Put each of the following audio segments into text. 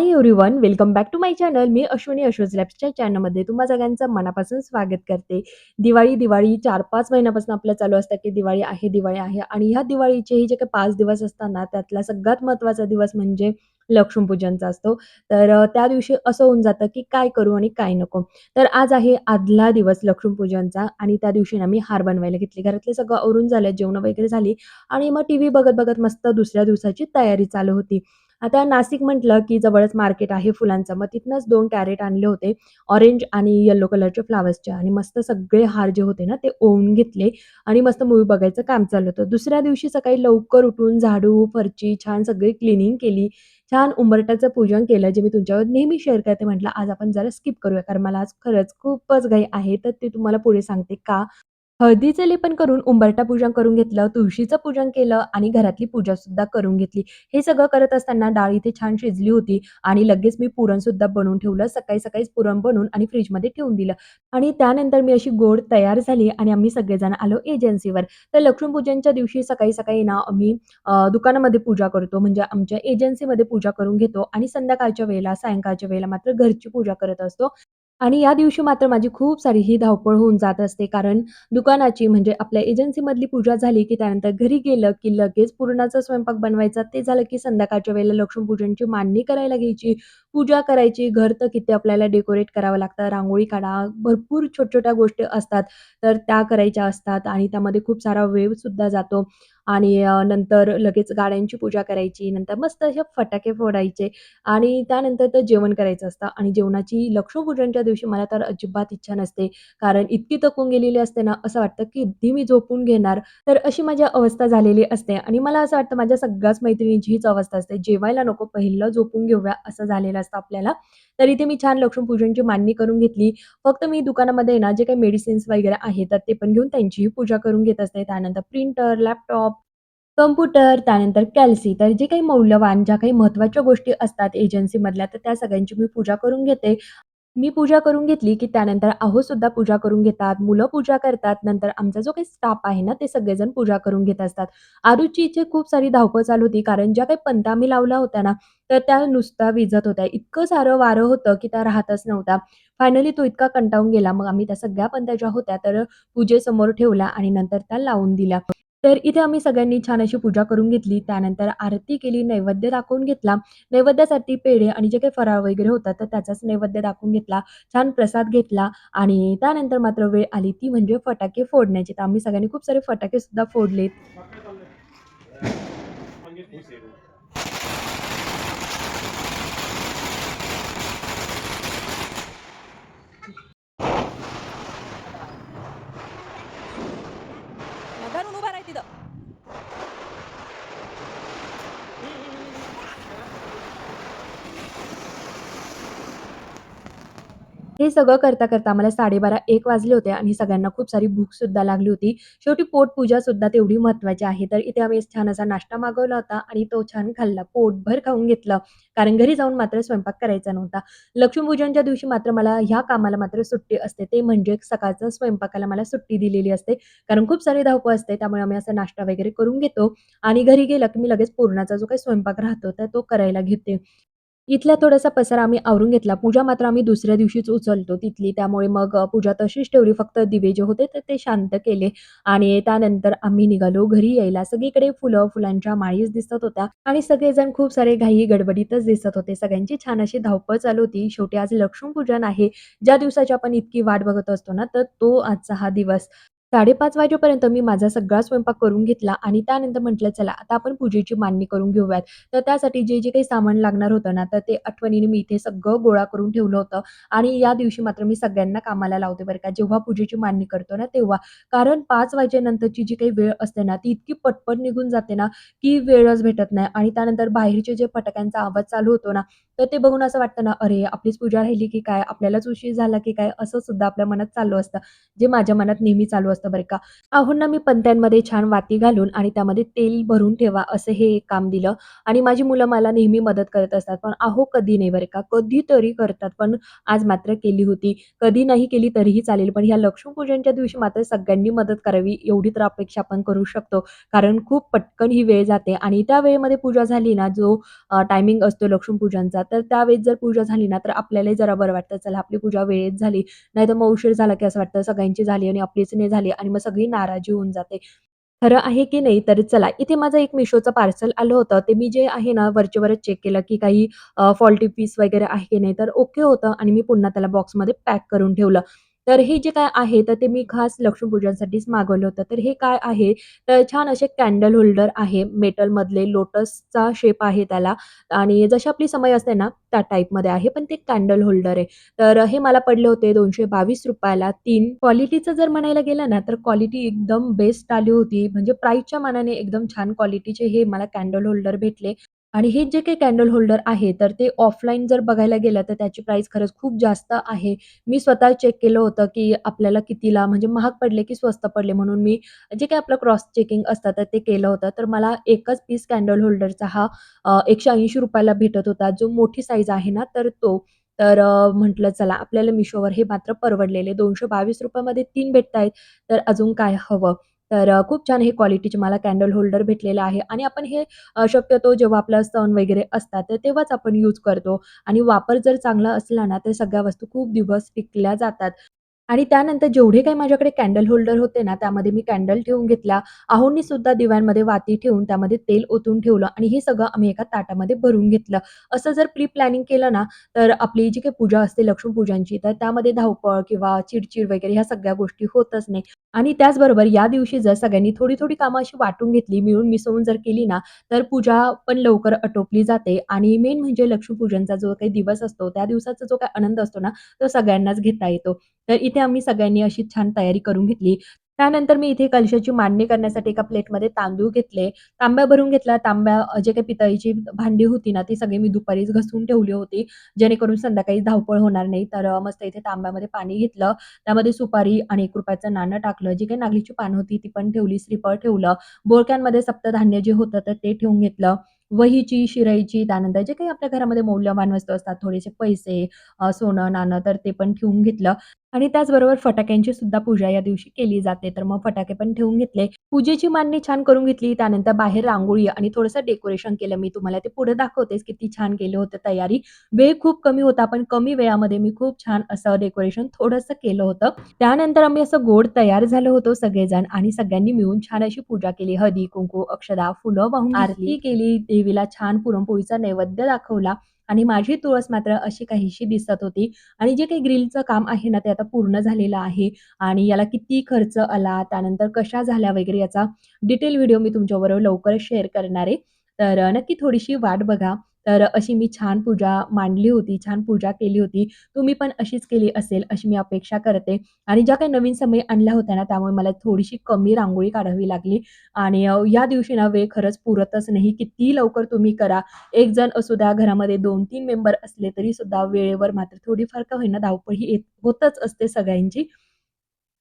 Everyone welcome back to my channel मी अश्विनी अश्वज लॅब्सच्या चॅनलमध्ये तुम्हा सगळ्यांचं मनापासून स्वागत करते. दिवाळी दिवाळी चार पाच महिन्यापासून आपलं चालू असतं की दिवाळी आहे दिवाळी आहे. आणि ह्या दिवाळीचे हे जे काही पाच दिवस असतात ना त्यातला सगळ्यात महत्त्वाचा दिवस म्हणजे लक्ष्मीपूजनचा असतो. तर त्या दिवशी असं होऊन जातं की काय करू आणि काय नको. तर आज आहे आदला दिवस लक्ष्मीपूजनचा आणि त्या दिवशी ना मी हार बनवायला घेतली. घरातले सगळं आवरून झालं जेवण वगैरे झाली आणि मग टी व्ही बघत बघत मस्त दुसऱ्या दिवसाची तयारी चालू होती. आता नाशिक म्हटलं की जवळच मार्केट आहे फुलांचं. मग तिथनंच दोन कॅरेट आणले होते. ऑरेंज आणि येलो कलरच्या फ्लावर्सचे आणि मस्त सगळे हार जे होते ना, ते ओवून घेतले आणि मस्त मूवी बघायचं काम चालू होतं. दुसऱ्या दिवशी सकाळी लवकर उठून झाडू, फरची छान सगळी क्लिनिंग केली. छान उंबरट्याचं पूजन केलं, जे मी तुमच्यावर नेहमी शेअर करते. म्हटलं आज आपण जरा स्किप करूया, कारण मला आज खरंच खूपच घाई आहे. तर ते तुम्हाला पुढे सांगते का. हळदीचे लेपन करून उंबरटा पूजन करून घेतलं, तुळशीचं पूजन केलं आणि घरातली पूजा सुद्धा करून घेतली. हे सगळं करत असताना डाळ इथे छान शिजली होती आणि लगेच मी पुरण सुद्धा बनवून ठेवलं. सकाळी-सकाळीच पुरण बनवून आणि फ्रीजमध्ये ठेवून दिलं आणि त्यानंतर मी अशी गोड तयार झाली आणि आम्ही सगळेजण आलो एजन्सीवर. तर लक्ष्मीपूजनच्या दिवशी सकाळी-सकाळी ना आम्ही दुकानामध्ये पूजा करतो, म्हणजे आमच्या एजन्सीमध्ये पूजा करून घेतो आणि संध्याकाळच्या वेळेला, सायंकाळच्या वेळेला मात्र घरची पूजा करत असतो. आणि या दिवशी मात्र माझी खूप सारी ही धावपळ होऊन जात असते. कारण दुकानाची म्हणजे आपल्या एजन्सीमधली पूजा झाली, की त्यानंतर घरी गेलं, की लगेच पुरणाचा स्वयंपाक बनवायचा. ते झालं, की संध्याकाळच्या वेळेला लक्ष्मीपूजनची मांडणी करायला घ्यायची, पूजा करायची. घर तर किती आपल्याला डेकोरेट करावं लागतं, रांगोळी काढा, भरपूर छोट्या-छोट्या गोष्टी असतात, तर त्या करायच्या असतात आणि त्यामध्ये खूप सारा वेळसुद्धा जातो आणि नंतर लगेच गाड्यांची पूजा करायची. नंतर मस्त असे फटाके फोडायचे आणि त्यानंतर तर जेवण करायचं असतं आणि जेवणाची लक्ष्मीपूजनच्या दिवशी मला तर अजिबात इच्छा नसते. कारण इतकी तकून गेलेली असते ना, असं वाटतं की इतकी मी झोपून घेणार. तर अशी माझी अवस्था झालेली असते आणि मला असं वाटतं माझ्या सगळ्याच मैत्रिणीची हीच अवस्था असते. जेवायला नको, पहिलं झोपून घेऊया असं झालेलं असतं आपल्याला. तर इथे मी छान लक्ष्मीपूजनची मांडणी करून घेतली. फक्त मी दुकानामध्ये ना जे काही मेडिसिन्स वगैरे आहेत, तर ते पण घेऊन त्यांचीही पूजा करून घेत असते. त्यानंतर प्रिंटर, लॅपटॉप, कम्प्युटर त्यानंतर कॅल्सी तर जे काही मौल्यवान, ज्या काही महत्त्वाच्या गोष्टी असतात एजन्सीमधल्या, तर त्या सगळ्यांची मी पूजा करून घेते. मी पूजा करून घेतली, की त्यानंतर अहोसुद्धा पूजा करून घेतात, मुलं पूजा करतात. नंतर आमचा जो काही स्टाफ आहे ना, ते सगळेजण पूजा करून घेत असतात. आरुची इथे खूप सारी धावपळ चालू होती, कारण ज्या काही पंता आम्ही लावला होत्या ना, तर त्या नुसता विझत होत्या. इतकं सारं वारं होतं, की त्या राहतच नव्हता फायनली तो इतका कंटाळून गेला. मग आम्ही त्या सगळ्या पंत्या ज्या होत्या, तर पूजेसमोर ठेवल्या आणि नंतर त्या लावून दिल्या. तर इथे आम्ही सगळ्यांनी छान अशी पूजा करून घेतली. त्यानंतर आरती केली, नैवेद्य दाखवून घेतला. नैवेद्यासाठी पेढे आणि जे काही फराळ वगैरे होता, तर त्याचाच नैवेद्य दाखवून घेतला. छान प्रसाद घेतला आणि त्यानंतर मात्र वेळ आली ती म्हणजे फटाके फोडण्याची. तर आम्ही सगळ्यांनी खूप सारे फटाके सुद्धा फोडलेत. हे सगळं करता-करता मला साडेबारा एक वाजले होते आणि सगळ्यांना खूप सारी भूक सुद्धा लागली होती. शेवटी पोटपूजा सुद्धा तेवढी महत्वाची आहे. तर इथे आम्ही छान असा नाश्ता मागवला होता आणि तो छान खाल्ला. पोटभर खाऊन घेतलं. कारण घरी जाऊन मात्र स्वयंपाक करायचा नव्हता. लक्ष्मीपूजनच्या दिवशी मात्र मला ह्या कामाला मात्र सुट्टी असते. ते म्हणजे सकाळचं स्वयंपाकाला मला सुट्टी दिलेली असते. कारण खूप सारी धावपळ असते. त्यामुळे आम्ही असा नाश्ता वगैरे करून घेतो आणि घरी गेलं की मी लगेच पुरणाचा जो काही स्वयंपाक राहतो, तर तो करायला घेते. इथला थोडासा पसारा आम्ही आवरून घेतला. पूजा मात्र आम्ही दुसऱ्या दिवशीच उचलतो तिथली. त्यामुळे मग पूजा तशीच ठेवली. फक्त दिवे जे होते तर ते शांत केले आणि त्यानंतर आम्ही निघालो घरी यायला. सगळीकडे फुलं, फुलांच्या माळीच दिसत होत्या आणि सगळेजण खूप सारे घाई गडबडीतच दिसत होते. सगळ्यांची छान अशी धावपळ चालू होती. शेवटी आज लक्ष्मीपूजन आहे. ज्या दिवसाची आपण इतकी वाट बघत असतो ना, तर तो आजचा हा दिवस. 5:30 वाजेपर्यंत मी माझा सगळा स्वयंपाक करून घेतला आणि त्यानंतर म्हटलं, "चला आता आपण पूजेची मांडणी करून घेऊयात." तर त्यासाठी जे, जे काही सामान लागणार होतं ना, तर ते आठवणीने मी इथे सगळं गोळा करून ठेवलं होतं आणि या दिवशी मात्र मी सगळ्यांना कामाला लावते बरं का, जेव्हा पूजेची मांडणी करतो ना तेव्हा. कारण पाच वाजेनंतरची जी काही वेळ असते ना, ती इतकी पटपट निघून जाते ना, की वेळच भेटत नाही आणि त्यानंतर बाहेरचे जे फटाक्यांचा आवाज चालू होतो ना, तर ते बघून असं वाटतं ना, "अरे, आपलीच पूजा राहिली की काय? आपल्यालाच उशीर झाला की काय?" असं सुद्धा आपल्या मनात चालू असतं. जे माझ्या मनात नेहमी चालू असतं. असतं बरं का. आहोंना मी पंत्यांमध्ये छान वाती घालून आणि त्यामध्ये तेल भरून ठेवा असं हे काम दिलं आणि माझी मुलं मला नेहमी मदत करत असतात. पण आहो कधी नाही बरं का. कधीतरी करतात. पण आज मात्र केली होती. कधी नाही केली तरीही चालेल. पण ह्या लक्ष्मीपूजनच्या दिवशी मात्र सगळ्यांनी मदत करावी एवढी तर अपेक्षा आपण करू शकतो. कारण खूप पटकन ही वेळ जाते आणि त्या वेळेमध्ये पूजा झाली ना, जो टायमिंग असतो लक्ष्मीपूजनचा, तर त्यावेळेस जर पूजा झाली ना, तर आपल्यालाही जरा बरं वाटतं. चला आपली पूजा वेळेत झाली. नाहीतर मग उशीर झाला की असं वाटतं सगळ्यांची झाली आणि आपलीच नाही झाली आणि मग सगळी नाराजी होऊन जाते. खरं आहे की नाही? तर चला, इथे माझं एक मिशोचं पार्सल आलं होतं. ते मी जे आहे ना, वरचे वरच चेक केलं की काही फॉल्टी पीस वगैरे आहे की नाही, तर ओके होतं आणि मी पुन्हा त्याला बॉक्समध्ये पॅक करून ठेवलं. तर हे जे काय आहे, तर ते मी खास लक्ष्मीपूजनसाठीच मागवलं होतं. तर हे काय आहे, तर छान असे कॅन्डल होल्डर आहे मेटलमधले, लोटसचा शेप आहे त्याला आणि जशी आपली समय असते ना, त्या टाईपमध्ये आहे, पण ते कॅन्डल होल्डर आहे. तर हे मला पडले होते दोनशे बावीस रुपयाला तीन क्वालिटीचं जर म्हणायला गेलं ना, तर क्वालिटी एकदम बेस्ट आली होती. म्हणजे प्राईसच्या मानाने एकदम छान क्वालिटीचे हे मला कॅन्डल होल्डर भेटले आणि हे जे काही कॅन्डल होल्डर आहे, तर ते ऑफलाईन जर बघायला गेलं, तर त्याची प्राईस खरंच खूप जास्त आहे. मी स्वतः चेक केलं होतं, की आपल्याला कितीला म्हणजे महाग पडले, की स्वस्त पडले म्हणून मी जे काही आपलं क्रॉस चेकिंग असतं, तर ते केलं होतं. तर मला एकच पीस कॅन्डल होल्डरचा हा एकशे ऐंशी रुपयाला भेटत होता. जो मोठी साईज आहे ना, तर तो. तर म्हटलं चला आपल्याला मिशोवर हे मात्र परवडलेले ₹222 मध्ये 3 भेटतायत, तर अजून काय हवं? तर खूप छान हे क्वालिटीचे मला कॅन्डल होल्डर भेटलेलं आहे आणि आपण हे शक्यतो जेव्हा आपला सण वगैरे असतात, तर तेव्हाच आपण यूज करतो आणि वापर जर चांगला असला ना, तर सगळ्या वस्तू खूप दिवस टिकल्या जातात. आणि त्यानंतर जेवढे काही माझ्याकडे कॅन्डल होल्डर होते ना, त्यामध्ये मी कॅन्डल ठेवून घेतल्या. आहोंनी सुद्धा दिव्यांमध्ये वाती ठेवून त्यामध्ये तेल ओतून ठेवलं आणि हे सगळं आम्ही एका ताटामध्ये भरून घेतलं. असं जर प्री प्लॅनिंग केलं ना, तर आपली जी काही पूजा असते लक्ष्मीपूजनची, तर त्यामध्ये धावपळ किंवा चिडचिड वगैरे ह्या सगळ्या गोष्टी होतच नाही. आणि त्याचबरोबर या दिवशी जर सगळ्यांनी थोडी-थोडी कामं अशी वाटून घेतली, मिळून मिसळून जर केली ना, तर पूजा पण लवकर आटोपली जाते आणि मेन म्हणजे लक्ष्मीपूजनचा जो काही दिवस असतो, त्या दिवसाचा जो काही आनंद असतो ना, तो सगळ्यांनाच घेता येतो. तर इथे आम्ही सगळ्यांनी अशी छान तयारी करून घेतली. त्यानंतर मी इथे कलशाची मांडणी करण्यासाठी एका प्लेटमध्ये तांदूळ घेतले. तांब्या भरून घेतला. तांब्या जे काही पितळीची भांडी होती ना, ती सगळी मी दुपारीच घसून ठेवली होती, जेणेकरून संध्याकाळी धावपळ होणार नाही. तर मस्त इथे तांब्यामध्ये पाणी घेतलं. त्यामध्ये सुपारी आणि एक रुपयाचं नाणं टाकलं. जी काही नागलीची पानं होती ती पण ठेवली. श्रीफळ ठेवलं. बोरक्यांमध्ये सप्तधान्य जे होतं तर ते ठेवून घेतलं. वहीची, शिराईची, त्यानंतर जे काही आपल्या घरामध्ये मौल्यवान वस्तू असतात, थोडेसे पैसे, सोनं, नाणं तर ते पण ठेवून घेतलं. आणि त्याचबरोबर फटाक्यांची सुद्धा पूजा या दिवशी केली जाते. तर मग फटाके पण ठेवून घेतले. पूजेची मांडणी छान करून घेतली. त्यानंतर बाहेर रांगोळी आणि थोडंसं डेकोरेशन केलं. मी तुम्हाला ते पुढे दाखवतेच किती छान केलं होतं तयारी. वेळ खूप कमी होता, पण कमी वेळामध्ये मी खूप छान असं डेकोरेशन थोडंसं केलं होतं. त्यानंतर आम्ही असं गोड तयार झालो होतो सगळेजण आणि सगळ्यांनी मिळून छान अशी पूजा केली. हळदी-कुंकू, अक्षदा, फुलं वाहून आरती केली. देवीला छान पुरणपोळीचा नैवेद्य दाखवला आणि माझी तुळस मात्र अशी काहीशी दिसत होती. आणि जे काही ग्रिलचं काम आहे ना, ते आता पूर्ण झालेलं आहे आणि याला किती खर्च आला, त्यानंतर कशा झाल्या वगैरे याचा डिटेल व्हिडिओ मी तुमच्याबरोबर लवकरच शेअर करणार आहे. तर नक्की थोडीशी वाट बघा. तर अशी मी छान पूजा मांडली होती, छान पूजा केली होती. तुम्ही पण अशीच केली असेल, अशी मी अपेक्षा करते. आणि ज्या काही नवीन समय आणल्या होत्या ना, त्यामुळे मला थोडीशी कमी रांगोळी काढावी लागली आणि या दिवशी ना वेळ खरंच पुरतच नाही. किती लवकर तुम्ही करा. एक जण असू द्या, घरामध्ये 2-3 मेंबर असले तरी सुद्धा वेळेवर मात्र थोडीफार का होईना धावपळ ही येत होतच असते सगळ्यांची.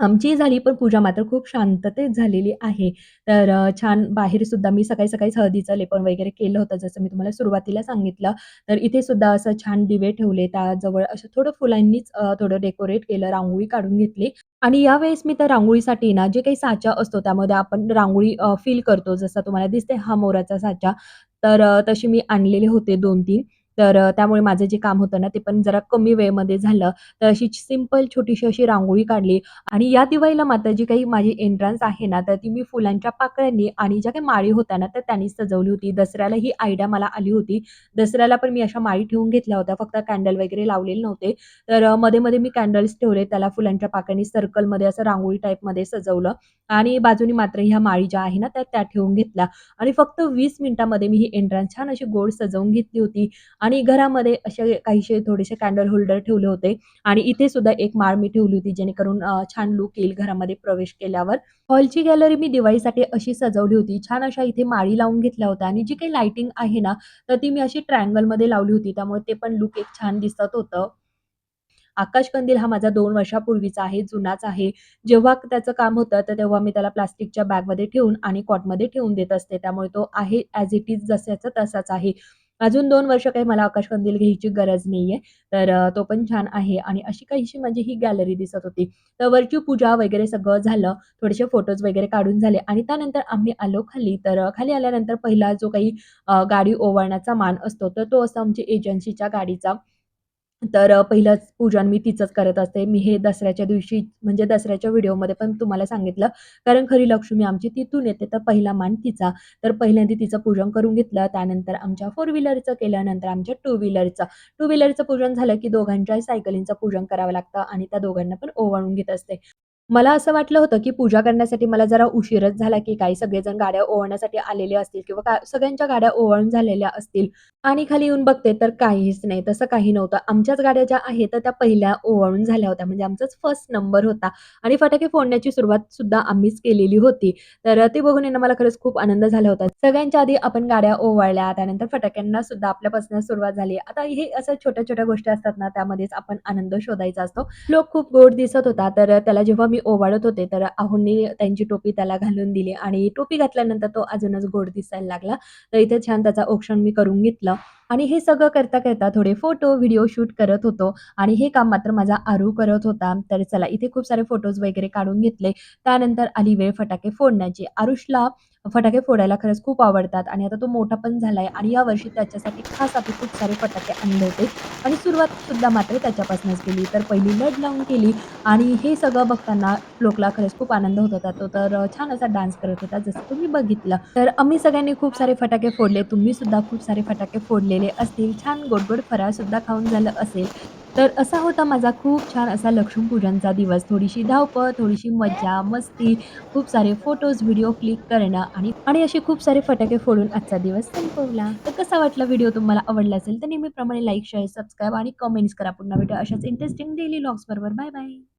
आमची झाली, पण पूजा मात्र खूप शांततेत झालेली आहे. तर छान बाहेर सुद्धा मी सकाळी-सकाळीच हळदीचं लेपन वगैरे केलं होतं, जसं मी तुम्हाला सुरुवातीला सांगितलं. तर इथे सुद्धा असं छान दिवे ठेवले. त्याजवळ असं थोडं फुलांनीच थोडं डेकोरेट केलं, रांगोळी काढून घेतली आणि यावेळेस मी त्या रांगोळीसाठी ना, जे काही साचा असतो, त्यामध्ये आपण रांगोळी फील करतो. जसं तुम्हाला दिसते हा मोराचा साचा. तर तशी मी आणलेले होते 2-3 तर त्यामुळे माझं जे काम होतं ना, ते पण जरा कमी वेळेमध्ये झालं. तर अशी सिंपल छोटीशी अशी रांगोळी काढली आणि या दिवाळीला मात्र जी काही माझी एंट्रन्स आहे ना, तर ती मी फुलांच्या पाकळ्यांनी आणि ज्या काही माळी होत्या ना, तर त्यांनी सजवली होती. दसऱ्याला ही आयडिया मला आली होती. दसऱ्याला पण मी अशा माळी ठेवून घेतल्या होत्या. फक्त कॅन्डल वगैरे लावलेले नव्हते. तर मध्ये-मध्ये मी कॅन्डल्स ठेवले. त्याला फुलांच्या पाकळ्यांनी सर्कलमध्ये असं रांगोळी टाईपमध्ये सजवलं आणि बाजूनी मात्र ह्या माळी ज्या आहे ना, त्या त्या ठेवून घेतल्या आणि फक्त वीस मिनिटामध्ये मी ही एंट्रन्स छान अशी गोड सजवून घेतली होती आणि घरामध्ये असे काहीसे थोडेसे कॅन्डल होल्डर ठेवले होते आणि इथे सुद्धा एक माळ मी ठेवली होती जेणेकरून छान लूक येईल घरामध्ये प्रवेश केल्यावर. हॉलची गॅलरी मी दिवाळीसाठी अशी सजवली होती. छान अशा इथे माळी लावून घेतल्या होत्या आणि जी काही लाइटिंग आहे ना, तर ती मी अशी ट्रायंगलमध्ये लावली होती. त्यामुळे ते पण लूक एक छान दिसत होतं. आकाशकंदील हा माझा दोन वर्षापूर्वीचा आहे, जुनाच आहे. जेव्हा त्याचं काम होतं, तर तेव्हा मी त्याला प्लास्टिकच्या बॅगमध्ये ठेवून आणि कॉटमध्ये ठेवून देत असते. त्यामुळे तो आहे ॲज इट इज जसाचा तसाच आहे. अजून दोन वर्ष काही मला आकाशकंदील घ्यायची गरज नाहीये. तर तो पण छान आहे आणि अशी काहीशी माझी ही गॅलरी दिसत होती. तर वरची पूजा वगैरे सगळं झालं. थोडेसे फोटोज वगैरे काढून झाले आणि त्यानंतर आम्ही आलो खाली. तर खाली आल्यानंतर पहिला जो काही गाडी ओवाळण्याचा मान असतो, तर तो असतो आमची एजन्सीच्या गाडीचा. तर पहिलंच पूजन मी तिचंच करत असते. मी हे दसऱ्याच्या दिवशी म्हणजे दसऱ्याच्या व्हिडिओमध्ये पण तुम्हाला सांगितलं, कारण खरी लक्ष्मी आमची तिथून येते, तर पहिला मान तिचा. तर पहिल्यांदा तिचं पूजन करून घेतलं. त्यानंतर आमच्या फोर व्हीलरचं केलं, नंतर आमच्या टू व्हीलरचं. टू व्हीलरचं पूजन झालं, की दोघांच्याही सायकलींचं पूजन करावं लागतं आणि त्या दोघांना पण ओवाळून घेत असते. मला असं वाटलं होतं, की पूजा करण्यासाठी मला जरा उशीरच झाला, की काही सगळेजण गाड्या ओवाळण्यासाठी आलेले असतील किंवा का सगळ्यांच्या गाड्या ओवाळून झालेल्या असतील आणि खाली येऊन बघते तर काहीच नाही. तसं काही नव्हतं. आमच्याच गाड्या ज्या आहेत, तर त्या पहिल्या ओवाळून झाल्या होत्या. म्हणजे आमचाच फर्स्ट नंबर होता आणि फटाके फोडण्याची सुरुवात सुद्धा आम्हीच केलेली होती. तर ते बघून आहे मला खरंच खूप आनंद झाला होता. सगळ्यांच्या आधी आपण गाड्या ओवाळल्या, त्यानंतर फटाक्यांना सुद्धा आपल्यापासून सुरुवात झाली. आता हे असं छोट्या-छोट्या गोष्टी असतात ना, त्यामध्येच आपण आनंद शोधायचा असतो. लोक खूप गोड दिसत होता. तर त्याला जेव्हा मी ओवाळत होते, तर आहोंनी त्यांची टोपी त्याला घालून दिली आणि टोपी घातल्यानंतर तो अजूनच गोड दिसायला लागला. तर इथे छान त्याचा औक्षण मी करून घेतलं आणि हे सगळं करता-करता थोडे फोटो, व्हिडिओ शूट करत होतो आणि हे काम मात्र माझा आरू करत होता. तर चला इथे खूप सारे फोटोज वगैरे काढून घेतले. त्यानंतर आली वेळ फटाके फोडण्याची. आरुषला फटाके फोडायला खरंच खूप आवडतात आणि आता तो मोठा पण झालाय आणि यावर्षी त्याच्यासाठी खास आम्ही खूप सारे फटाके आणले होते आणि सुरुवात सुद्धा मात्र त्याच्यापासूनच केली. तर पहिली लढ लावून केली आणि हे सगळं बघताना लोकला खरंच खूप आनंद होत होता. तो तर छान असा डान्स करत होता जसं तुम्ही बघितलं. तर आम्ही सगळ्यांनी खूप सारे फटाके फोडले. तुम्ही सुद्धा खूप सारे फटाके फोडले फोडलेले असतील. छान गोड-गोड सुद्धा खाऊन झालं असेल. तर असा होता माझा खूप छान असा लक्ष्मीपूजनचा दिवस. थोडीशी धावपळ, थोडीशी मज्जा, मस्ती, खूप सारे फोटोज, व्हिडिओ क्लिक करणं आणि आणि असे खूप सारे फटाके फोडून आजचा दिवस संपवला. तर कसा वाटला व्हिडिओ तुम्हाला आवडला असेल तर नेहमीप्रमाणे लाईक, शेअर, सबस्क्राईब आणि कमेंट्स करा. पुन्हा व्हिडिओ अशाच इंटरेस्टिंग डेली लॉग्सबरोबर बाय बाय.